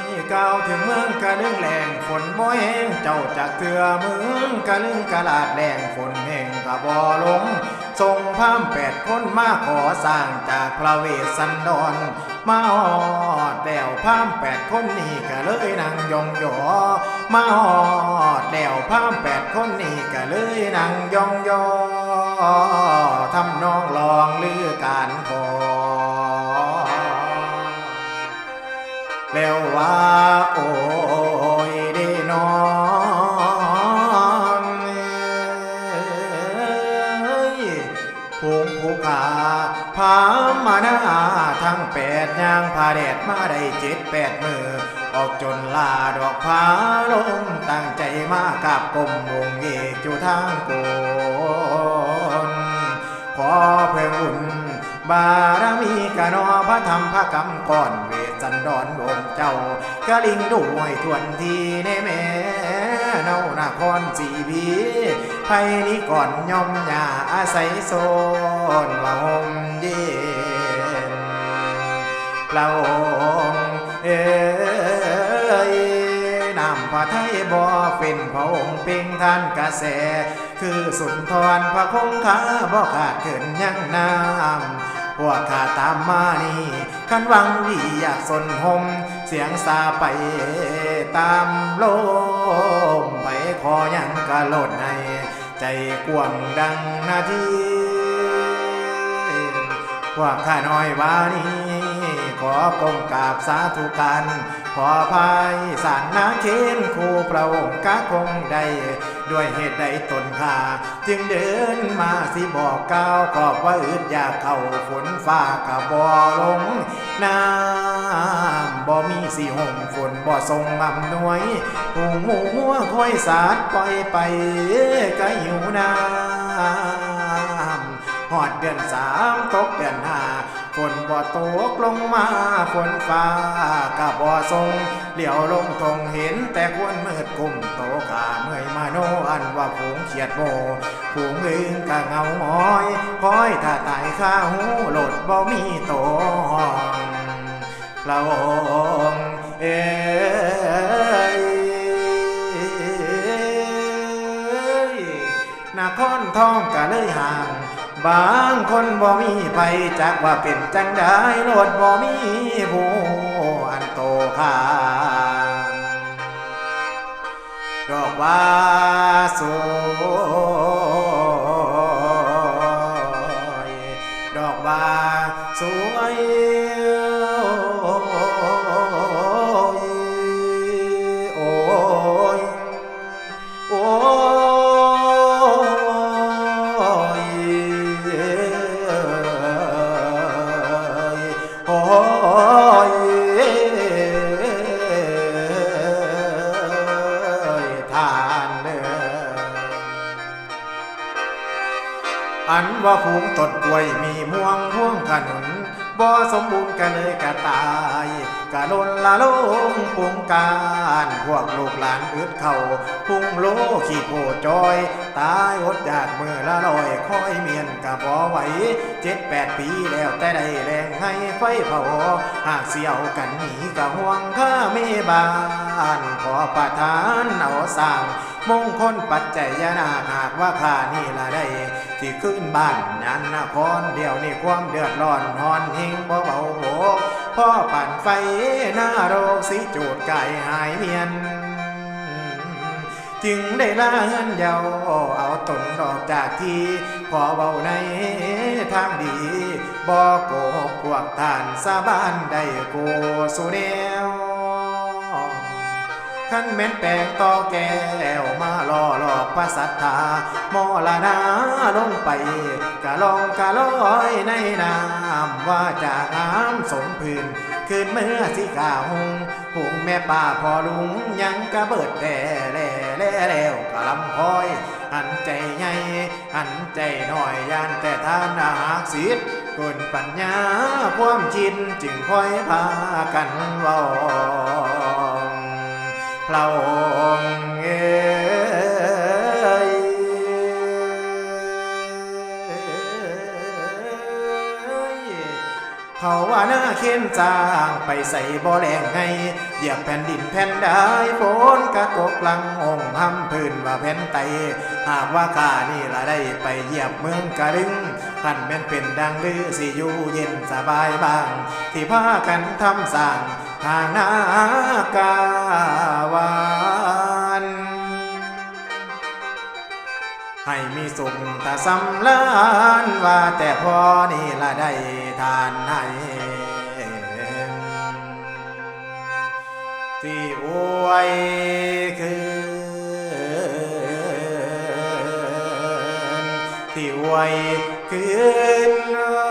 ีเมืองกะลึงแรงฝนบ่แห้งเจ้าจากเกลือเมืองกะลึงกะลาดแรงฝนแห้งกะบ่ลงทรงพามแปดคนมาขอสร้างจากพระเวสสันดร มาหอดแล้วพามแปดคนนี้ก็เลยนั่งยองยอ มาหอดแล้วพามแปดคนนี้ก็เลยนั่งยองยอทำนองลองลือการขอ ภูมิภูขาพามาหน้าทั้งแปดยางพาแดดมาได้เจ็ดแปดมือ ออกจนลาดอกพาลงตั้งใจมากับกลมวงเอกอยู่ทางโกนขอเพิ่งบุญบารมีกะนอพระธรรมพระกรรมก่อนเวสันดรองค์เจ้ากะลิงด้วยทวนทีในแม่ เนานาครสีพีไพนี้ก่อนย่อมยาอาศัยโซนว่าหมเย็นพระองค์เอ้ยน้ำพระไทยบ่เป็นพระองค์เพ่งท่านกระแส คือสุนทรพระคงคาบ่ขาดเขินยังน้ำพวกข้าตามมานี่คันวังดีอยากสนหมเสียงสาไปตามโลก มไปขอยังกะโลดใน ใจกว้างดังนาทีพวกข้าน้อยวานี้ขอกรมกาบสาธุการขอภายสารนาเคนคู่พระองค์กะคงได้ด้วยเหตุใดตนข้าจึงเดินมาสิบอกกล่าวขอบว่าอึดอยากเข้าฝนฟ้ากะบ่ลงน้ำบ่มีสีห่มฝนบ่ทรงอำนวยหูหมูมัวคอยสาดปล่อยไปก็หิวน้ำหอดเดือนสามตกเดือนห้าฝนบ่ตกลงมาฝนฟ้ากะบ่ทรงเหลียวลงทงเห็นแต่ควรมืดกุมโตขาเมื่อยมาโนอันว่าฝูงเขียดโมฝูงอึงกะเงาหมอยคอยถ้าตายข้าหูหลดบ่มีโตอง พระองค์เอ๋ยนครทองกะเลยห่าง บางคนบ่มีไปจักว่าเป็นจังได้โลดบ่มีผู้อันโตข้างดอกว่าสวย อ้ยทานเด้ออันว่าฝูงตดกล้วยมีม่วงพ่วงขนุนบ่สมบูรณ์กันเลยกะตายกะโดนละลงปุงการ พวกลูกหลานอึดเข่าพุงโลขี้โพจอย ตายอดอยากมือละลอ คอยเมียนกะบ่ไหวเจ็ดแปดปีแล้วแต่ได้แรงให้ไฟเผาหากเสียวกันหนีกะห่วงข้าไม่บานขอประทานเอาสร้างมงคลปัจจัยยนาหากว่าข้านี่ละได้ ที่ขึ้นบ้านยันนครเดียวนี้ความเดือดร้อนหอนหิงบ่เบาโบพ่อปั่นไฟหน้าโรคสิจูดไก่หายเมียน จึงได้ลาเงินเยาเอาตนออกจากที่ขอเบาในทางดีบ่โกหกพวกท่านสาบานได้โกสุแนวขันแม่นแปลงต่อแก้วมาล่อหลอกพระสัทธามอลนาลงไปกะลองกะลอยในน้ำว่าจากงามสมพื้นคืนเมื่อสิกาหงหงแม่ป่าพอลุงยังกะเบิดแต่แล่ แล่แล้วกะลำคอย หันใจใหญ่หันใจหน่อยยานแต่ท่านอาหากสิทธิ์กุนปัญญาความชินจึงค่อยพากันเว้าพระองค์ น้าเข็นจางไปใส่บ่แรงให้เหยียบแผ่นดินแผ่นได้ฝนกระตกลังองค์ห้ำพื้นว่าแผ่นไตหากว่าข้านี่ละได้ไปเหยียบเมืองกะดึงขันแม่นเป็นดังลือสิอยู่เย็นสบายบ้าง ที่พากันทำสร้างทางนากาวานให้มีสุขตาสำลานว่าแต่พอนี่ละได้ทานให้ คืนที่ไวคืน